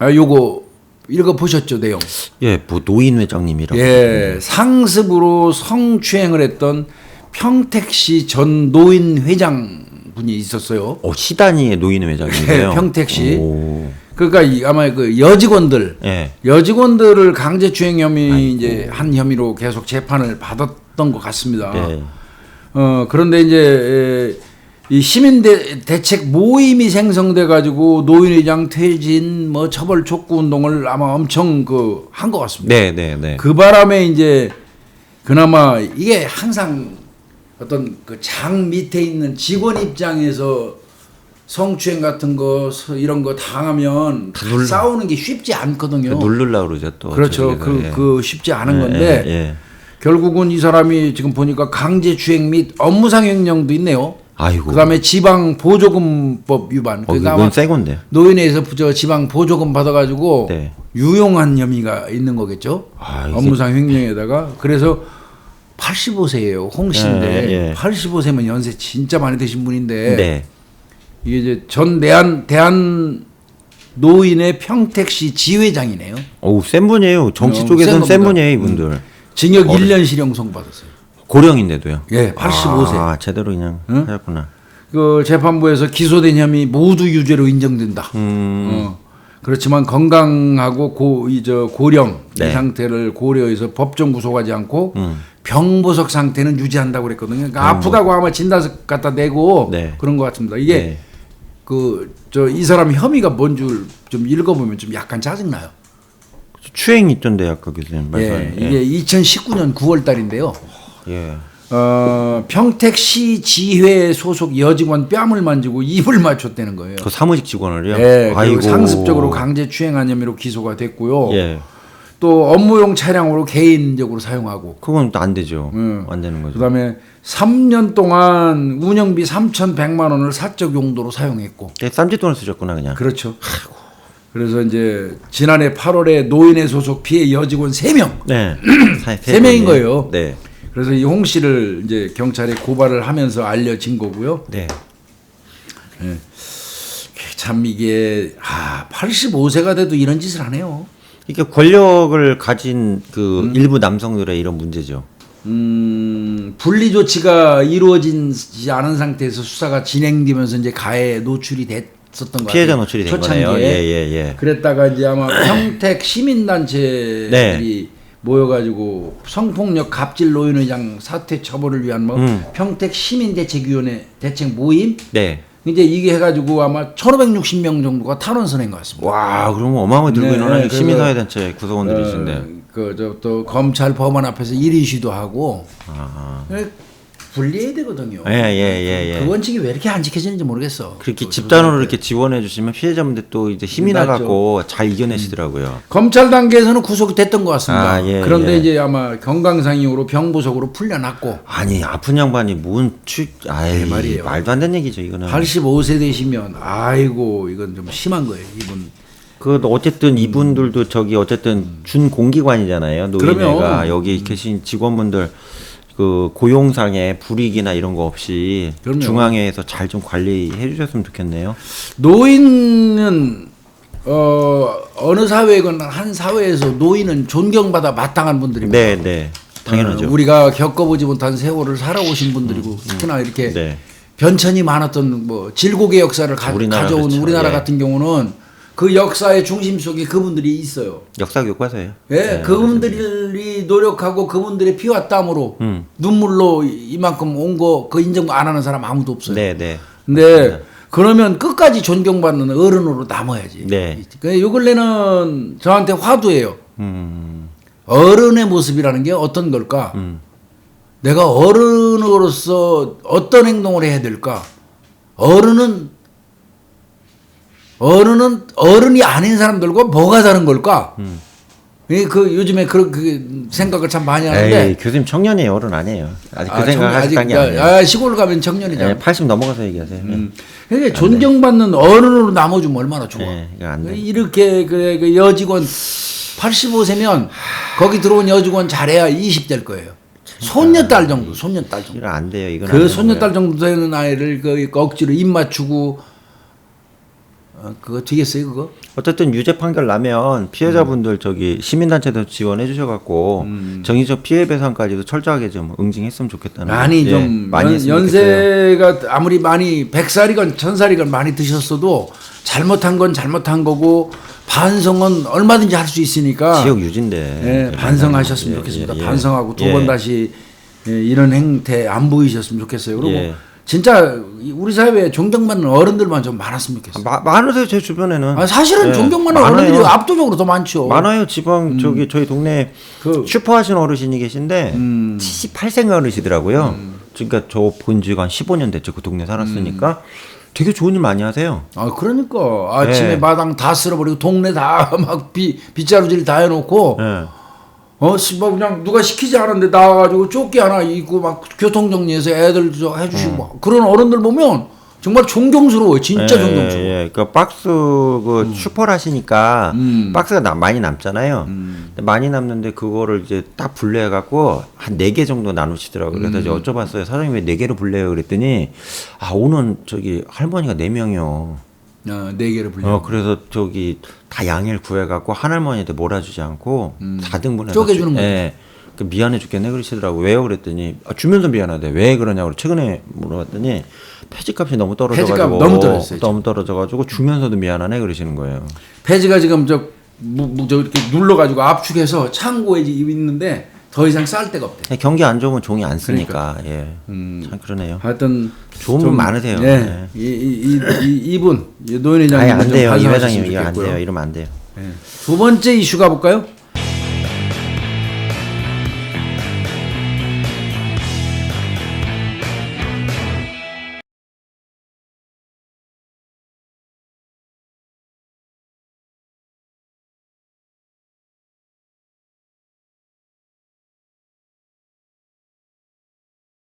아, 요거 읽어 보셨죠 내용? 예, 뭐 노인 회장님이라고. 예, 상습으로 성추행을 했던 평택시 전 노인 회장 분이 있었어요. 어, 시단위의 노인 회장님이세요. 예, 평택시. 오. 그러니까 이- 아마 그 여직원들 예. 여직원들을 강제추행 혐의 이제 한 혐의로 계속 재판을 받았던 것 같습니다. 네. 어 그런데 이제 에, 이 시민 대, 대책 모임이 생성돼 가지고 노인회장 퇴진 뭐 처벌 촉구 운동을 아마 엄청 그 한 것 같습니다. 네, 네, 네. 그 바람에 이제 그나마 이게 항상 어떤 그 장 밑에 있는 직원 입장에서 성추행 같은 거 서- 이런 거 당하면 다 눌러. 싸우는 게 쉽지 않거든요. 누르려고 그러죠, 또. 그렇죠. 저기서, 그, 예. 그 쉽지 않은 예, 건데 예, 예. 결국은 이 사람이 지금 보니까 강제 추행 및 업무상 횡령도 있네요. 아이고. 그다음에 지방 보조금법 위반. 어, 아마 새 건데. 노인회에서 저 지방 보조금 받아가지고 네. 유용한 혐의가 있는 거겠죠. 아, 업무상 횡령에다가 그래서 85세예요. 홍 씨인데 예, 예. 85세면 연세 진짜 많이 드신 분인데 네. 이게 이제 전 대한 대한 노인의 평택시 지회장이네요. 어우, 센 분이에요. 정치 어, 쪽에서는 센 센. 분이에요, 이분들. 징역 어른. 1년 실형 선고받았어요. 고령인데도요. 예, 85세. 아, 제대로 그냥 응? 하셨구나. 그 재판부에서 기소된 혐의 모두 유죄로 인정된다. 음. 어. 그렇지만 건강하고 고이저 고령 네. 이 상태를 고려해서 법정 구속하지 않고 음. 병보석 상태는 유지한다고 그랬거든요. 그러니까 아프다고 아마 진단서 갖다 내고 네. 그런 것 같습니다. 이게 네. 그저 이 사람 혐의가 뭔 줄 좀 읽어보면 좀 약간 짜증 나요. 추행이 있던데 아까 교수님 예, 말씀. 이게 2019년 9월 달인데요. 예. 어, 평택시 지회 소속 여직원 뺨을 만지고 입을 맞췄다는 거예요. 그 사무직 직원을요. 예, 그리고 상습적으로 강제 추행한 혐의로 기소가 됐고요. 예. 또 업무용 차량으로 개인적으로 사용하고 그건 또 안 되죠. 음. 안 되는 거죠. 그다음에 3년 동안 운영비 3,100만 원을 사적 용도로 사용했고 예, 쌈짓돈을 쓰셨구나 그냥. 그렇죠. 그래서 이제 지난해 8월에 노인회 소속 피해 여직원 3명 네. 사- 세 명인 분이. 거예요. 네. 그래서 이 홍 씨를 이제 경찰에 고발을 하면서 알려진 거고요. 네. 참 이게 아 85세가 돼도 이런 짓을 하네요. 이게 권력을 가진 그 일부 남성들의 이런 문제죠. 음, 분리 조치가 이루어지지 않은 상태에서 수사가 진행되면서 이제 가해 노출이 됐었던 것 피해자. 노출이 된. 거네요. 예, 예, 예. 그랬다가 이제 아마 평택 시민단체들이 네. 모여가지고 성폭력 갑질 노인회장 사퇴 처벌을 위한 뭐 음. 평택 시민대책위원회 대책 모임 네. 이제 이게 해가지고 아마 1,560명 정도가 탄원서 낸것 같습니다. 와, 그러면 어마어마하게 들고 네, 일어나는 그래서- 시민사회단체 구성원들이신데. 어, 그저 또 검찰 법원 앞에서 1인시도 하고 아. 분리해야 되거든요. 예, 예, 예, 예. 그 원칙이 왜 이렇게 안 지켜지는지 모르겠어. 그렇게 그 집단으로. 이렇게 지원해 주시면 피해자분들 또 이제 힘이 맞죠. 나갖고 잘 이겨내시더라고요. 검찰 단계에서는 구속이 됐던 것 같습니다. 아, 예, 그런데 예. 이제 아마 건강상이용으로 병부석으로 풀려났고 아니 아픈 양반이 뭔 추, 아이 네, 말이에요. 말도 안 되는 얘기죠 이거는. 85세 되시면 아이고 이건 좀 심한 거예요. 이분 그 어쨌든 이분들도 저기 어쨌든 준 공기관이잖아요. 노인회가 그럼요. 여기 계신 직원분들 그 고용상의 불이익이나 이런 거 없이 그럼요. 중앙회에서 잘 좀 관리해 주셨으면 좋겠네요. 노인은 어 어느 사회건 한 사회에서 노인은 존경받아 마땅한 분들입니다. 네, 네. 당연하죠. 어, 우리가 겪어보지 못한 세월을 살아오신 분들이고 특히나 이렇게 네. 변천이 많았던 뭐 질곡의 역사를 가, 우리나라 져온 그렇죠. 우리나라 예. 같은 경우는 그 역사의 중심 속에 그분들이 있어요. 역사 교과서예요. 예, 네, 그분들이 노력하고 그분들의 피와 땀으로 음. 눈물로 이만큼 온 거 그 인정 안 하는 사람 아무도 없어요. 네, 네. 근데 그러면 끝까지 존경받는 어른으로 남아야지. 네. 그요 근래는 저한테 화두예요. 음. 어른의 모습이라는 게 어떤 걸까? 음. 내가 어른으로서 어떤 행동을 해야 될까? 어른은 어른은 어른이 아닌 사람들과 뭐가 다른 걸까? 음. 이그 요즘에 그런 그 생각을 참 많이 하는데 에이, 교수님 청년이에요, 어른 아니에요. 아직 그 아, 생각 하실 단계 아. 아, 시골 가면 청년이잖아. 예, 80 넘어가서 얘기하세요. 음. 그러니까 존경받는 어른으로 남아주면 얼마나 좋아. 네, 안 돼. 이렇게 그, 그 여직원 85세면 거기 들어온 여직원 잘해야 20될 거예요. 손녀딸 정도, 손녀딸 정도. 이거 안 돼요. 이건 안그 손녀딸. 정도 되는 아이를 그 억지로 입 맞추고 어, 그거 되겠어요 그거? 어쨌든 유죄 판결 나면 피해자분들 저기 시민단체도 지원해 주셔갖고 정의적 피해 배상까지도 철저하게 좀 응징했으면 좋겠다는 많이 예, 좀 많이 연, 했으면. 연 세가 아무리 많이 백살이건 천살이건 많이 드셨어도 잘못한 건 잘못한 거고 반성은 얼마든지 할 수 있으니까 지역 유지인데 예, 반성하셨으면 예, 좋겠습니다. 예, 예. 반성하고 두 예. 번 다시 예, 이런 행태 안 보이셨으면 좋겠어요. 그리고 예. 진짜 우리 사회에 존경받는 어른들만 좀 많았으면 좋겠어요. 마, 많으세요 제 주변에는 아, 사실은 예, 존경받는 많아요. 어른들이 압도적으로 더 많죠. 많아요 지방 저기 저희 동네 그- 슈퍼 하시는 어르신이 계신데 78세 어르시더라고요. 그러니까 저 본 지가 한 15년 됐죠 그 동네 살았으니까 되게 좋은 일 많이 하세요. 아 그러니까 아침에 예. 마당 다 쓸어버리고 동네 다 막 빗자루질 다 해놓고 예. 어, 씨, 뭐 그냥 누가 시키지 않았는데 나와가지고 조끼 하나 입고 막 교통 정리해서 애들 저 해주시고 막 그런 어른들 보면 정말 존경스러워요. 진짜 예, 존경스러워. 예, 예. 그 박스 그 슈퍼를 하시니까 음. 박스가 남- 많이 남잖아요. 근데 많이 남는데 그거를 이제 딱 분류해 갖고 한 네 개 정도 나누시더라고요. 그래서 음. 이제 여쭤봤어요. 사장님 왜 네 개로 분류해요? 그랬더니 아 오는 저기 할머니가 네 명이요. 어, 네 개를 불려. 어 그래서 저기 다 양해를 구해 갖고 한 할머니한테 몰아주지 않고 사 4등분해서 음. 쪼개주는 거죠. 예. 그 미안해 죽겠네 그러시더라고. 왜요? 그랬더니 아, 주면서 미안하대. 왜 그러냐고 최근에 물어봤더니 폐지값이 너무 떨어져가지고 폐지값 너무 떨어졌어요, 너무 떨어져가지고 주면서도 미안하네 그러시는 거예요. 폐지가 지금 저, 무, 무, 저 이렇게 눌러가지고 압축해서 창고에 지금 있는데 더 이상 쌀 데가 없대. 경기 안 좋으면 종이 안 쓰니까 예. 참 그러네요. 하여튼 좋은 분 많으세요. 예, 네. 이, 이, 이, 이, 이분 아예 회장님 안 돼요. 이 회장님 이거 안 돼요. 이러면 안 돼요. 두 번째 이슈 가볼까요?